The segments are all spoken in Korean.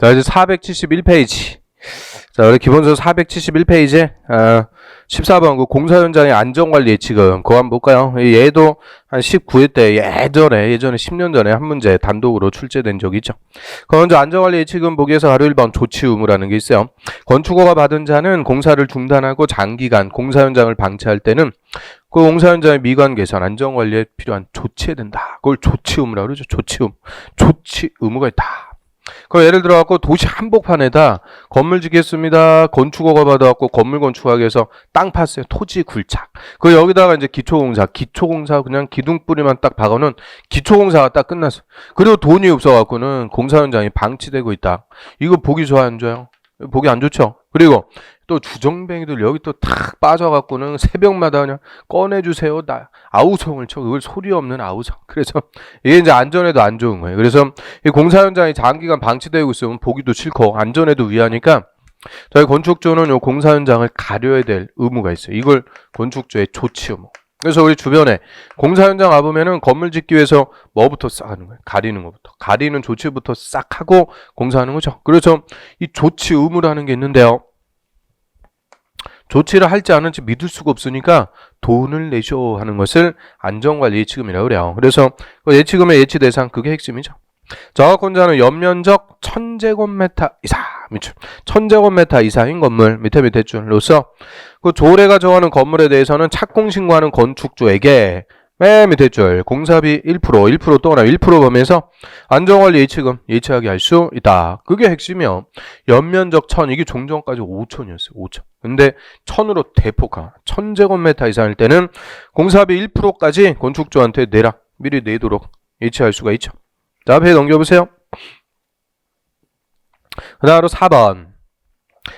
자, 이제 471페이지. 자, 우리 기본서 471페이지에, 아, 14번 그 공사 현장의 안전관리 예측은 그거 한번 볼까요? 이 얘도 한 19회 때 예전에, 예전에 10년 전에 한 문제 단독으로 출제된 적이 있죠. 그 먼저 안전관리 예측은 보기에서 하루 1번 조치 의무라는 게 있어요. 건축허가 받은 자는 공사를 중단하고 장기간 공사 현장을 방치할 때는 그 공사 현장의 미관 개선, 안전관리에 필요한 조치해야 된다. 그걸 조치 의무라고 그러죠. 조치 의무. 조치 의무가 있다. 그 예를 들어 갖고 도시 한복판에다 건물 짓겠습니다. 건축허가 받아 갖고 건물 건축하기 위해서 땅 팠어요. 토지 굴착. 그 여기다가 이제 기초공사, 기초공사 그냥 기둥뿌리만 딱 박아 놓은 기초공사가 딱 끝났어. 그리고 돈이 없어 갖고는 공사 현장이 방치되고 있다. 이거 보기 좋아 안 좋아요? 보기 안 좋죠. 그리고 또 주정뱅이들 여기 또 탁 빠져갖고는 새벽마다 그냥 꺼내주세요. 나 아우성을 쳐. 그걸 소리 없는 아우성. 그래서 이게 이제 안전에도 안 좋은 거예요. 그래서 이 공사 현장이 장기간 방치되고 있으면 보기도 싫고 안전에도 위하니까 저희 건축조는 요 공사 현장을 가려야 될 의무가 있어요. 이걸 건축조의 조치 의무. 그래서 우리 주변에 공사 현장 와보면은 건물 짓기 위해서 뭐부터 싹 하는 거예요? 가리는 것부터. 가리는 조치부터 싹 하고 공사하는 거죠. 그래서 이 조치 의무라는 게 있는데요. 조치를 할지 않을지 믿을 수가 없으니까 돈을 내셔 하는 것을 안전관리 예치금이라고 그래요. 그래서 그 예치금의 예치 대상 그게 핵심이죠. 저학권자는 연면적 1000제곱미터 이상, 밑줄, 1000제곱미터 이상인 건물 밑에 밑에 줄로서 그 조례가 정하는 건물에 대해서는 착공 신고하는 건축주에게 맨 밑에 줄 공사비 1% 1% 또는 1% 범위에서 안전관리 예치금 예치하게 할 수 있다. 그게 핵심이요. 연면적 1000 이게 종전까지 5천이었어요. 5천. 근데 1000으로 대폭화. 1000제곱미터 이상일 때는 공사비 1%까지 건축주한테 내라. 미리 내도록 예치할 수가 있죠. 자, 앞에 넘겨보세요. 그 다음으로 4번.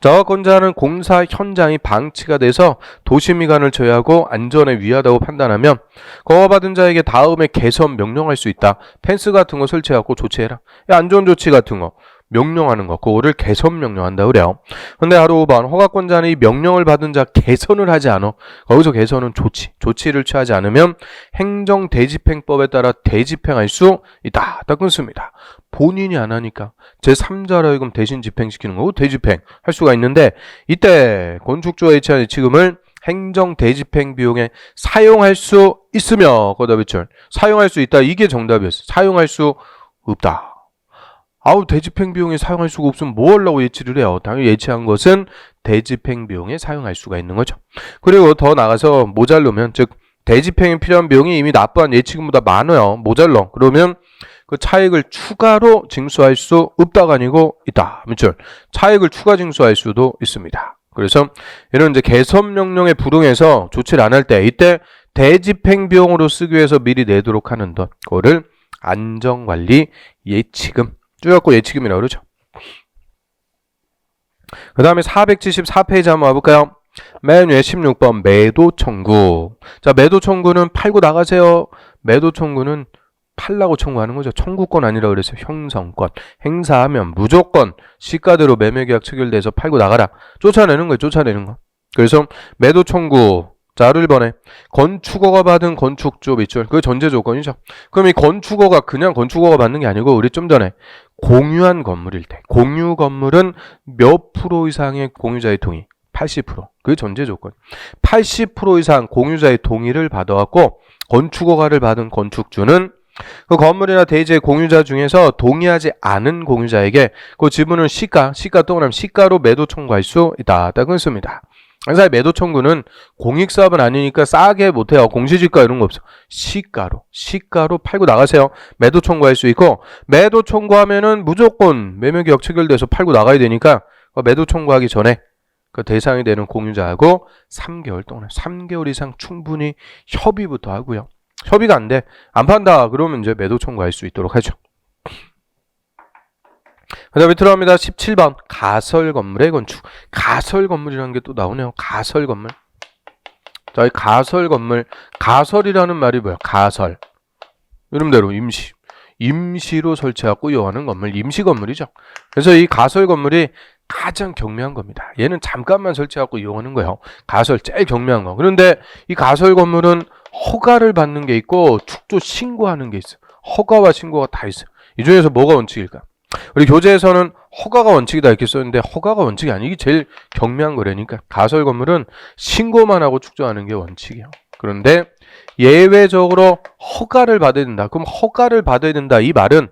저작권자는 공사 현장이 방치가 돼서 도시미관을 저해하고 안전에 위하다고 판단하면 거부받은 자에게 다음에 개선 명령할 수 있다. 펜스 같은 거 설치하고 조치해라. 이 안전 조치 같은 거 명령하는 거 그거를 개선 명령한다 그래요. 근데 하루 5번 허가권자는 이 명령을 받은 자 개선을 하지 않아. 거기서 개선은 조치. 조치를 취하지 않으면 행정 대집행법에 따라 대집행할 수 있다. 딱 끊습니다. 본인이 안 하니까 제3자로 하여금 대신 집행시키는 거고 대집행 할 수가 있는데 이때 건축주와 예치한 예치금을 행정 대집행 비용에 사용할 수 있으며 거다 비출 사용할 수 있다. 이게 정답이었어. 사용할 수 없다. 아우 대집행 비용에 사용할 수가 없으면 뭐 하려고 예치를 해요? 당연히 예치한 것은 대집행 비용에 사용할 수가 있는 거죠. 그리고 더 나가서 모자르면 즉 대집행에 필요한 비용이 이미 납부한 예치금보다 많아요. 모자러. 그러면 그 차익을 추가로 징수할 수 없다가 아니고 있다. 밑줄. 차익을 추가 징수할 수도 있습니다. 그래서 이런 이제 개선 명령에 불응해서 조치를 안 할 때 이때 대집행 비용으로 쓰기 위해서 미리 내도록 하는 것. 그거를 안정관리 예치금. 줄여갖고 예치금이라고 그러죠. 그 다음에 474페이지 한번 와볼까요? 맨 위에 16번 매도 청구. 자, 매도 청구는 팔고 나가세요. 매도 청구는 팔라고 청구하는 거죠. 청구권 아니라 그래서 형성권. 행사하면 무조건 시가대로 매매계약 체결돼서 팔고 나가라. 쫓아내는 거예요. 쫓아내는 거. 그래서 매도 청구. 자, 1번에 건축허가 받은 건축주 밑줄. 그게 전제 조건이죠. 그럼 이 건축허가 그냥 건축허가 받는 게 아니고 우리 좀 전에 공유한 건물일 때 공유 건물은 몇 프로 이상의 공유자의 동의? 80%. 그게 전제 조건. 80% 이상 공유자의 동의를 받아왔고 건축허가를 받은 건축주는 그 건물이나 대지의 공유자 중에서 동의하지 않은 공유자에게 그 지분을 시가, 시가 또는 시가로 매도 청구할 수 있다. 딱 끊습니다. 항상 매도 청구는 공익사업은 아니니까 싸게 못해요. 공시지가 이런 거 없어. 시가로, 시가로 팔고 나가세요. 매도 청구할 수 있고, 매도 청구하면은 무조건 매매계약 체결돼서 팔고 나가야 되니까, 그 매도 청구하기 전에 그 대상이 되는 공유자하고 3개월 동안, 3개월 이상 충분히 협의부터 하고요. 협의가 안 돼. 안 판다. 그러면 이제 매도 청구할 수 있도록 하죠. 그 다음에 들어갑니다. 17번. 가설 건물의 건축. 가설 건물이라는 게 또 나오네요. 가설 건물. 자, 이 가설 건물. 가설이라는 말이 뭐야? 가설. 이름대로 임시. 임시로 설치하고 이용하는 건물. 임시 건물이죠. 그래서 이 가설 건물이 가장 경미한 겁니다. 얘는 잠깐만 설치하고 이용하는 거예요. 가설 제일 경미한 거. 그런데 이 가설 건물은 허가를 받는 게 있고 축조 신고하는 게 있어요. 허가와 신고가 다 있어요. 이 중에서 뭐가 원칙일까? 우리 교재에서는 허가가 원칙이다 이렇게 썼는데 허가가 원칙이 아니 이게 제일 경미한 거라니까 가설 건물은 신고만 하고 축조하는 게 원칙이에요. 그런데 예외적으로 허가를 받아야 된다. 그럼 허가를 받아야 된다. 이 말은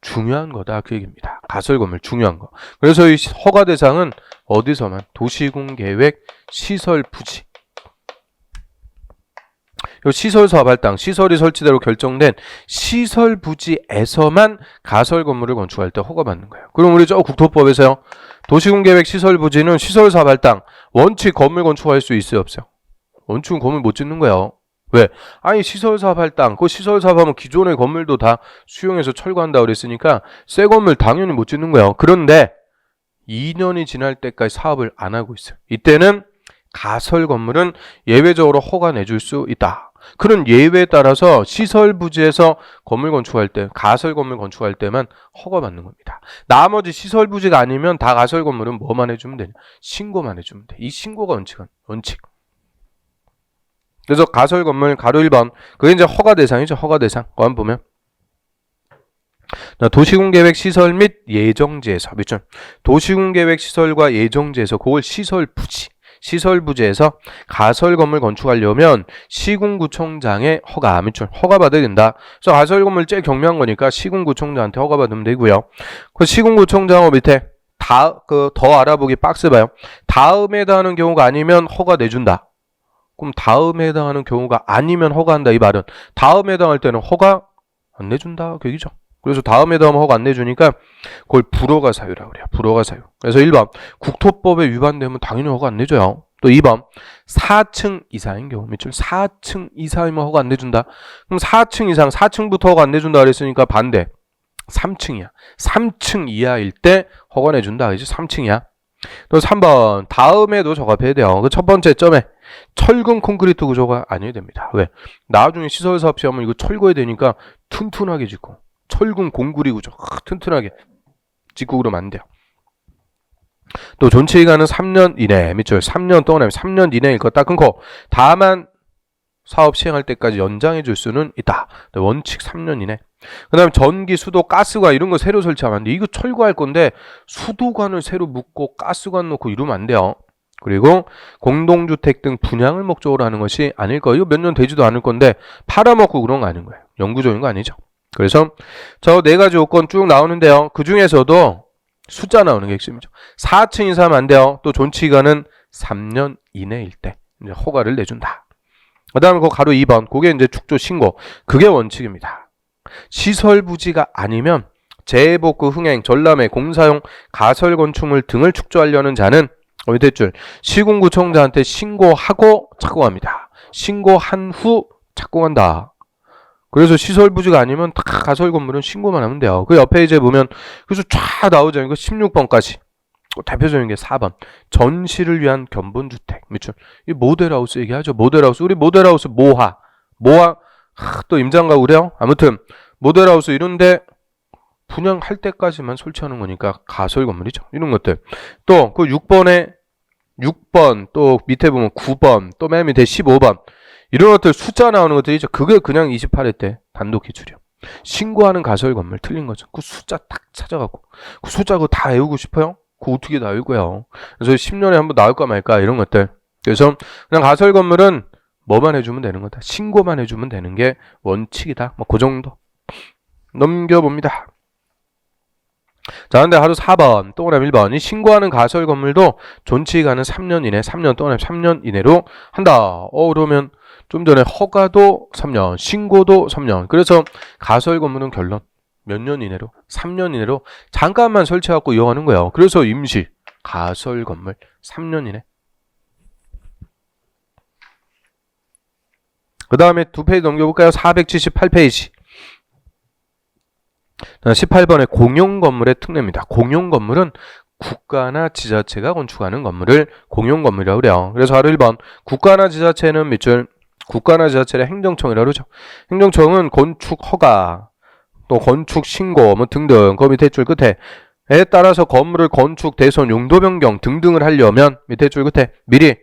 중요한 거다 그 얘기입니다. 가설 건물 중요한 거. 그래서 이 허가 대상은 어디서만 도시군 계획 시설 부지. 요 시설 사업 할당 시설이 설치대로 결정된 시설 부지에서만 가설 건물을 건축할 때 허가받는 거예요. 그럼 우리 저 국토법에서요. 도시군 계획 시설 부지는 시설 사업 할당 원칙 건물 건축할 수 있어요, 없어요? 원칙은 건물 못 짓는 거예요. 왜? 아니 시설 사업 할당 그 시설 사업하면 기존의 건물도 다 수용해서 철거한다 그랬으니까 새 건물 당연히 못 짓는 거예요. 그런데 2년이 지날 때까지 사업을 안 하고 있어요. 이때는 가설 건물은 예외적으로 허가 내줄 수 있다. 그런 예외에 따라서 시설 부지에서 건물 건축할 때, 가설 건물 건축할 때만 허가 받는 겁니다. 나머지 시설 부지가 아니면 다 가설 건물은 뭐만 해주면 되냐? 신고만 해주면 돼. 이 신고가 원칙은 원칙. 그래서 가설 건물 가로 1번 그게 이제 허가 대상이죠. 허가 대상. 거한 보면 자, 도시군 계획 시설 및 예정지에서 밑줄 도시군 계획 시설과 예정지에서 그걸 시설 부지 시설 부지에서 가설 건물 건축하려면 시군구청장의 허가 밑줄 허가 받아야 된다. 그래서 가설 건물 제일 경미한 거니까 시군구청장한테 허가 받으면 되고요. 그 시군구청장하고 밑에 다 그 더 알아보기 박스 봐요. 다음에 해당하는 경우가 아니면 허가 내준다. 그럼 다음에 해당하는 경우가 아니면 허가한다 이 말은 다음에 해당할 때는 허가 안 내준다 그 얘기죠. 그래서 다음에 해당하면 허가 안 내주니까 그걸 불허가 사유라고 그래요. 불허가 사유. 그래서 1번 국토법에 위반되면 당연히 허가 안 내줘요. 또 2번 4층 이상인 경우 밑줄 4층 이상이면 허가 안 내준다. 그럼 4층 이상 4층부터 허가 안 내준다 그랬으니까 반대 3층이야. 3층 이하일 때 허가 내준다. 이제 3층이야. 또 3번 다음에도 적합해야 돼요. 그 첫 번째 점에 철근 콘크리트 구조가 아니어야 됩니다. 왜? 나중에 시설 사업 시험은 이거 철거해야 되니까 튼튼하게 짓고 철근 공구리 구조 아, 튼튼하게 짓고 그러면 안 돼요. 또 존치 기간은 3년 이내 밑줄 3년 동안 3년 이내일 것딱 끊고 다만 사업 시행할 때까지 연장해 줄 수는 있다. 원칙 3년 이내. 그다음에 전기, 수도, 가스관 이런 거 새로 설치하면 안 돼. 이거 철거할 건데 수도관을 새로 묻고 가스관 놓고 이러면 안 돼요. 그리고 공동주택 등 분양을 목적으로 하는 것이 아닐 거예요. 몇 년 되지도 않을 건데 팔아먹고 그런 거 아닌 거예요. 영구적인 거 아니죠. 그래서 저 네 가지 요건 쭉 나오는데요. 그 중에서도 숫자 나오는 게 핵심이죠. 4층 이상은 안 돼요. 또 존치기간은 3년 이내일 때 이제 허가를 내준다. 그 다음에 그 가로 2번. 그게 이제 축조 신고. 그게 원칙입니다. 시설 부지가 아니면 재해복구 흥행, 전람회, 공사용, 가설 건축물 등을 축조하려는 자는 어디 대줄 시군구청장한테 신고하고 착공합니다. 신고한 후 착공한다. 그래서 시설 부지가 아니면 다 가설 건물은 신고만 하면 돼요. 그 옆에 이제 보면 그래서 쫙 나오죠. 이거 16번까지. 대표적인 게 4번. 전시를 위한 견본주택. 밑줄. 이 모델하우스 얘기하죠. 모델하우스. 우리 모델하우스 모하. 모하. 하, 또 임장가 우래요? 아무튼 모델하우스 이런데 분양할 때까지만 설치하는 거니까 가설 건물이죠. 이런 것들. 또 그 6번에 6번 또 밑에 보면 9번 또 맨 밑에 15번 이런 것들 숫자 나오는 것들이죠. 그게 그냥 28회 때 단독 기출이요. 신고하는 가설 건물 틀린 거죠. 그 숫자 딱 찾아갖고 그 숫자 그거 다 외우고 싶어요? 그거 어떻게 다 외우고요? 그래서 10년에 한번 나올까 말까 이런 것들. 그래서 그냥 가설 건물은 뭐만 해주면 되는 거다. 신고만 해주면 되는 게 원칙이다. 뭐 그 정도. 넘겨봅니다. 자, 근데 하루 4번, 동그라미 1번. 이 신고하는 가설 건물도 존치기간은 3년 이내, 3년 동그라미 3년 이내로 한다. 어, 그러면 좀 전에 허가도 3년, 신고도 3년. 그래서 가설 건물은 결론 몇 년 이내로? 3년 이내로 잠깐만 설치하고 이용하는 거예요. 그래서 임시 가설 건물 3년 이내. 그 다음에 두 페이지 넘겨볼까요? 478페이지. 18번의 공용 건물의 특례입니다. 공용 건물은 국가나 지자체가 건축하는 건물을 공용 건물이라고 그래요. 그래서 바로 1번 국가나 지자체는 밑줄 국가나 지자체의 행정청이라고 그러죠. 행정청은 건축 허가 또 건축 신고 뭐 등등 그 밑에 줄 끝에 에 따라서 건물을 건축 대손 용도 변경 등등을 하려면 밑에 줄 끝에 미리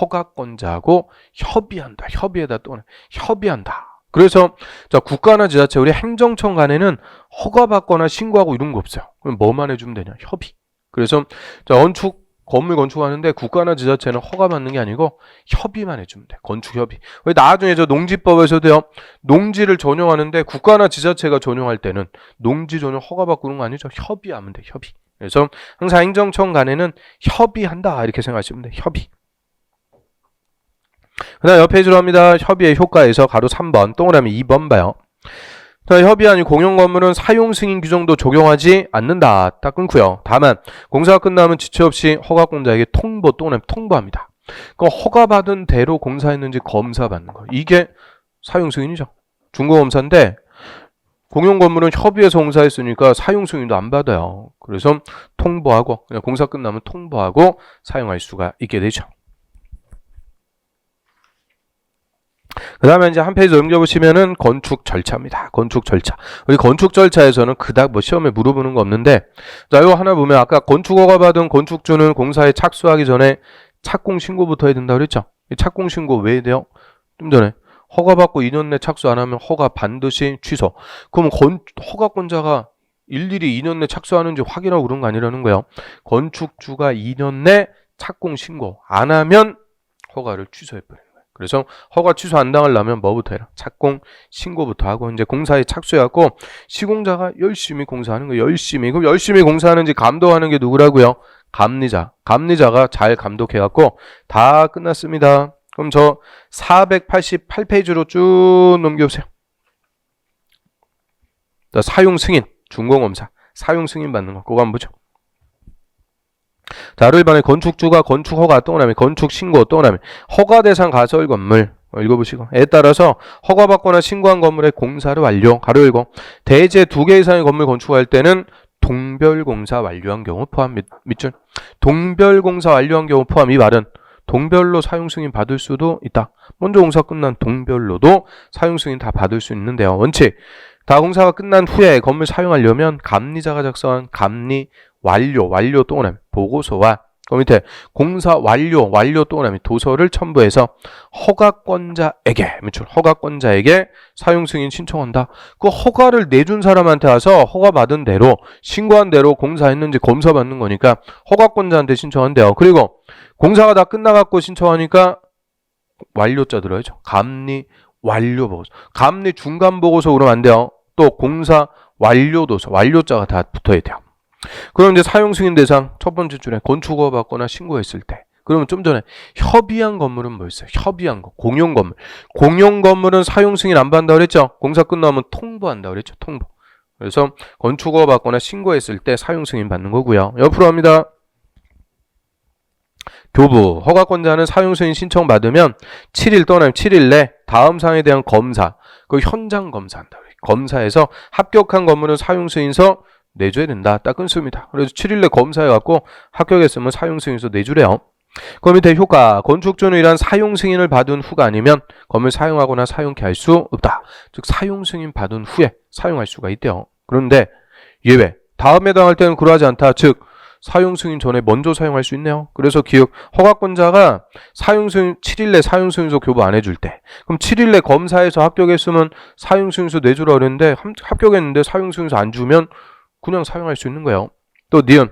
허가권자하고 협의한다. 협의에다 또 협의한다. 그래서 자 국가나 지자체 우리 행정청 간에는 허가받거나 신고하고 이런 거 없어요. 그럼 뭐만 해주면 되냐? 협의. 그래서 자 건축 건물 건축하는데 국가나 지자체는 허가받는 게 아니고 협의만 해주면 돼. 건축 협의. 왜 나중에 저 농지법에서도요. 농지를 전용하는데 국가나 지자체가 전용할 때는 농지 전용 허가받고 그런 거 아니죠. 협의하면 돼. 협의. 그래서 항상 행정청 간에는 협의한다 이렇게 생각하시면 돼. 협의. 그다음 옆 페이지로 합니다. 협의의 효과에서 가로 3번 동그라미 2번 봐요. 자, 협의안이 공용 건물은 사용 승인 규정도 적용하지 않는다. 딱 끊고요. 다만 공사가 끝나면 지체 없이 허가공자에게 통보 동그라미 통보합니다. 그 허가받은 대로 공사했는지 검사받는 거. 이게 사용 승인이죠. 중고 검사인데 공용 건물은 협의해서 공사했으니까 사용 승인도 안 받아요. 그래서 통보하고 그냥 공사 끝나면 통보하고 사용할 수가 있게 되죠. 그 다음에 이제 한 페이지 넘겨보시면은 건축 절차입니다. 건축 절차. 우리 건축 절차에서는 그닥 뭐 시험에 물어보는 거 없는데, 자, 이거 하나 보면 아까 건축허가 받은 건축주는 공사에 착수하기 전에 착공 신고부터 해야 된다 그랬죠? 이 착공 신고 왜 해야 돼요? 좀 전에. 허가 받고 2년 내 착수 안 하면 허가 반드시 취소. 그럼 건, 허가권자가 일일이 2년 내 착수하는지 확인하고 그런 거 아니라는 거예요. 건축주가 2년 내 착공 신고 안 하면 허가를 취소해버려요. 그래서 허가 취소 안 당하려면 뭐부터 해라? 착공 신고부터 하고 이제 공사에 착수해갖고 시공자가 열심히 공사하는 거 열심히 그럼 열심히 공사하는지 감독하는 게 누구라고요? 감리자 감리자가 잘 감독해갖고 다 끝났습니다. 그럼 저 488페이지로 쭉 넘겨보세요. 자, 사용 승인 준공검사 사용 승인 받는 거 그거 한번 보죠. 자, 1번에 건축주가 건축 허가 동그라미 건축 신고 동그라미 허가 대상 가설 건물 어, 읽어보시고. 에 따라서 허가받거나 신고한 건물의 공사를 완료. 가로 열고 대제 두 개 이상의 건물 건축할 때는 동별 공사 완료한 경우 포함 밑, 밑줄. 동별 공사 완료한 경우 포함 이 말은 동별로 사용 승인 받을 수도 있다. 먼저 공사 끝난 동별로도 사용 승인 다 받을 수 있는데요. 원칙. 다 공사가 끝난 후에 건물 사용하려면 감리자가 작성한 감리 완료, 완료 동그라미 보고서와 그 밑에 공사 완료, 완료 동그라미 도서를 첨부해서 허가권자에게 허가권자에게 사용 승인 신청한다. 그 허가를 내준 사람한테 와서 허가 받은 대로 신고한 대로 공사했는지 검사 받는 거니까 허가권자한테 신청한대요. 그리고 공사가 다 끝나갖고 신청하니까 완료자 들어야죠. 감리 완료 보고서, 감리 중간 보고서 그러면 안 돼요. 또 공사 완료 도서, 완료자가 다 붙어야 돼요. 그럼 이제 사용 승인 대상 첫 번째 줄에 건축허가 받거나 신고했을 때 그러면 좀 전에 협의한 건물은 뭐였어요? 협의한 거 공용 건물 공용 건물은 사용 승인 안 받는다 그랬죠? 공사 끝나면 통보한다 그랬죠? 통보 그래서 건축허가 받거나 신고했을 때 사용 승인 받는 거고요 옆으로 합니다 교부 허가권자는 사용 승인 신청 받으면 7일 떠나면 7일 내 다음 사항에 대한 검사 그 현장 검사한다 검사에서 합격한 건물은 사용 승인서 내줘야 된다. 딱 끊습니다. 그래서 7일 내 검사해갖고 합격했으면 사용승인서 내주래요. 그 밑에 효과, 건축주는 이란 사용승인을 받은 후가 아니면 건물 사용하거나 사용케 할 수 없다. 즉 사용승인 받은 후에 사용할 수가 있대요. 그런데 예외, 다음에 당할 때는 그러하지 않다. 즉 사용 승인 전에 먼저 사용할 수 있네요. 그래서 기억 허가권자가 사용 승인 7일 내 사용 승인서 교부 안 해줄 때 그럼 7일 내 검사에서 합격했으면 사용 승인서 내주라 그랬는데 합격했는데 사용 승인서 안 주면 그냥 사용할 수 있는 거예요. 또 니은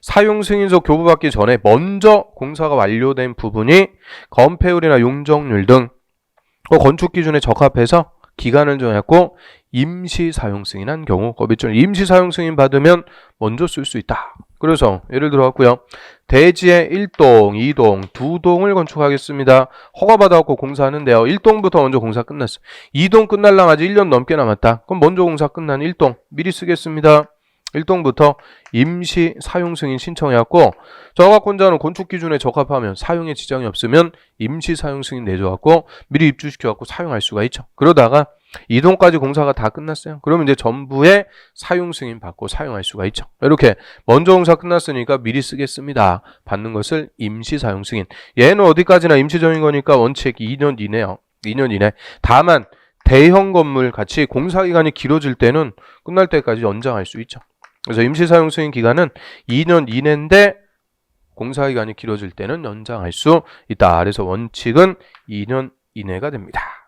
사용 승인서 교부받기 전에 먼저 공사가 완료된 부분이 건폐율이나 용적률 등그 건축 기준에 적합해서 기간을 정했고 임시 사용 승인한 경우 거비줄 임시 사용 승인 받으면 먼저 쓸 수 있다. 그래서 예를 들어 갖고요. 대지에 1동, 2동, 2동을 건축하겠습니다. 허가 받아 갖고 공사하는데요. 1동부터 먼저 공사 끝났어. 2동 끝날랑 아직 1년 넘게 남았다. 그럼 먼저 공사 끝난 1동 미리 쓰겠습니다. 1동부터 임시 사용 승인 신청해갖고 저가권자는 건축 기준에 적합하면 사용에 지장이 없으면 임시 사용 승인 내줘갖고 미리 입주시켜갖고 사용할 수가 있죠. 그러다가 2동까지 공사가 다 끝났어요. 그러면 이제 전부에 사용 승인 받고 사용할 수가 있죠. 이렇게 먼저 공사 끝났으니까 미리 쓰겠습니다. 받는 것을 임시 사용 승인. 얘는 어디까지나 임시적인 거니까 원칙 2년 이내요. 2년 이내. 다만 대형 건물 같이 공사 기간이 길어질 때는 끝날 때까지 연장할 수 있죠. 그래서 임시 사용 승인 기간은 2년 이내인데 공사 기간이 길어질 때는 연장할 수 있다. 그래서 원칙은 2년 이내가 됩니다.